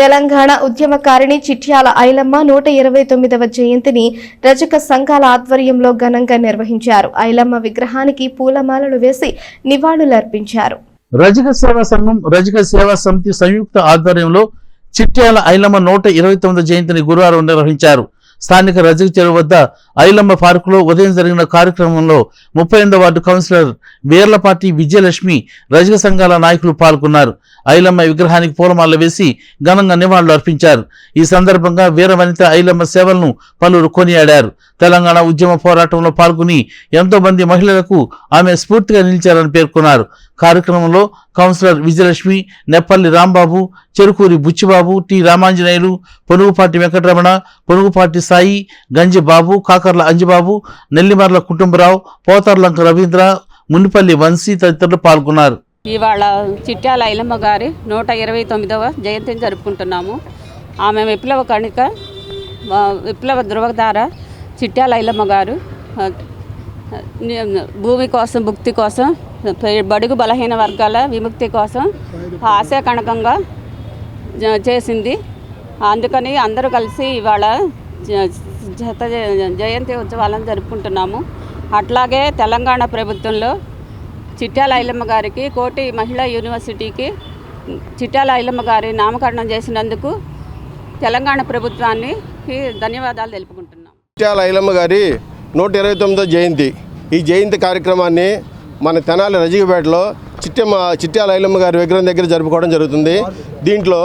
తెలంగాణ ఉద్యమకారిణి చిట్యాల ఐలమ్మ నూట ఇరవై తొమ్మిదవ జయంతిని రజక సంఘాల ఆధ్వర్యంలో ఘనంగా నిర్వహించారు. ఐలమ్మ విగ్రహానికి పూలమాలలు వేసి నివాళులర్పించారు. రజక సేవా సంఘం రజక సేవా సమితి సంయుక్త ఆధ్వర్యంలో చిట్యాల ఐలమ్మ నూట ఇరవై తొమ్మిది జయంతిని గురువారం నిర్వహించారు. స్థానిక రజక చెరువు వద్ద ఐలమ్మ పార్కులో ఉదయం జరిగిన కార్యక్రమంలో ముప్పై ఎనిమిదో వార్డు కౌన్సిలర్ వీర్లపాటి విజయలక్ష్మి రజక సంఘాల నాయకులు పాల్గొన్నారు. ఐలమ్మ విగ్రహానికి పూలమాల వేసి ఘనంగా నివాళులు అర్పించారు. ఈ సందర్భంగా వీర వనిత ఐలమ్మ సేవలను పలువురు కొనియాడారు. తెలంగాణ ఉద్యమ పోరాటంలో పాల్గొని ఎంతో మంది మహిళలకు ఆమె స్ఫూర్తిగా నిలిచారని పేర్కొన్నారు. కార్యక్రమంలో కౌన్సిలర్ విజయలక్ష్మి నెప్పల్లి రాంబాబు చెరుకూరి బుచ్చిబాబు టి రామాంజనేయులు పొనుగుపాటి వెంకటరమణ పొనుగుపాటి సాయి గంజి బాబు సుధాకర్ల అంజిబాబు నెల్లిమర్ల కుటుంబరావు పోతర్లంక రవీంద్ర మునిపల్లి వంశీ తదితరులు పాల్గొన్నారు. ఇవాళ చిట్యాల ఐలమ్మ గారి నూట ఇరవై తొమ్మిదవ జయంతిని జరుపుకుంటున్నాము. ఆమె విప్లవ కణిక విప్లవ ధృవధార చిట్యాల ఐలమ్మ గారు భూమి కోసం భుక్తి కోసం బడుగు బలహీన వర్గాల విముక్తి కోసం ఆశా కణకంగా చేసింది. అందుకని అందరూ కలిసి ఇవాళ జత జయంతి ఉత్సవాలను జరుపుకుంటున్నాము. అట్లాగే తెలంగాణ ప్రభుత్వంలో చిట్యాల ఐలమ్మ గారికి కోటి మహిళా యూనివర్సిటీకి చిట్యాల ఐలమ్మ గారి నామకరణం చేసినందుకు తెలంగాణ ప్రభుత్వానికి ధన్యవాదాలు తెలుపుకుంటున్నాం. చిట్యాల ఐలమ్మ గారి నూట ఇరవై తొమ్మిదో జయంతి. ఈ జయంతి కార్యక్రమాన్ని మన తెనాలి రజిగపేటలో చిట్టమ్మ చిట్యాల ఐలమ్మ గారి విగ్రహం దగ్గర జరుపుకోవడం జరుగుతుంది. దీంట్లో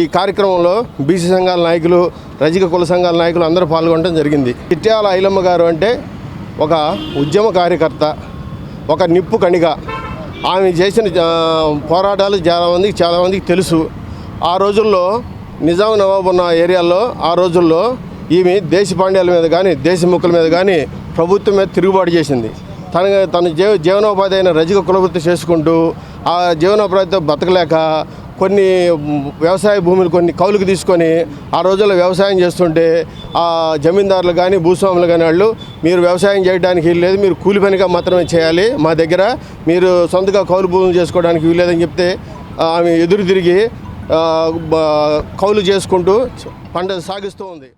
ఈ కార్యక్రమంలో బీసీ సంఘాల నాయకులు రజిక కుల సంఘాల నాయకులు అందరూ పాల్గొనడం జరిగింది. చిట్యాల ఐలమ్మ గారు అంటే ఒక ఉద్యమ కార్యకర్త ఒక నిప్పు కణిక. ఆమె చేసిన పోరాటాలు చాలామందికి చాలామందికి తెలుసు. ఆ రోజుల్లో నిజాం నవాబ్ ఉన్న ఏరియాల్లో ఆ రోజుల్లో ఈమె దేశ పాండ్యాల మీద కానీ దేశ ముక్కల మీద కానీ ప్రభుత్వం మీద తిరుగుబాటు చేసింది. తన తన జీవ జీవనోపాధి అయిన రజిక కులవృత్తి చేసుకుంటూ ఆ జీవనోపాధితో బతకలేక కొన్ని వ్యవసాయ భూములు కొన్ని కౌలుకు తీసుకొని ఆ రోజుల్లో వ్యవసాయం చేస్తుంటే ఆ జమీందారులు కానీ భూస్వాములు కానీ వాళ్ళు మీరు వ్యవసాయం చేయడానికి వీల్లేదు మీరు కూలి పనిగా మాత్రమే చేయాలి మా దగ్గర మీరు సొంతగా కౌలు భూములు చేసుకోవడానికి వీల్లేదని చెప్తే ఆమె ఎదురు తిరిగి కౌలు చేసుకుంటూ పంట సాగిస్తూ ఉంది.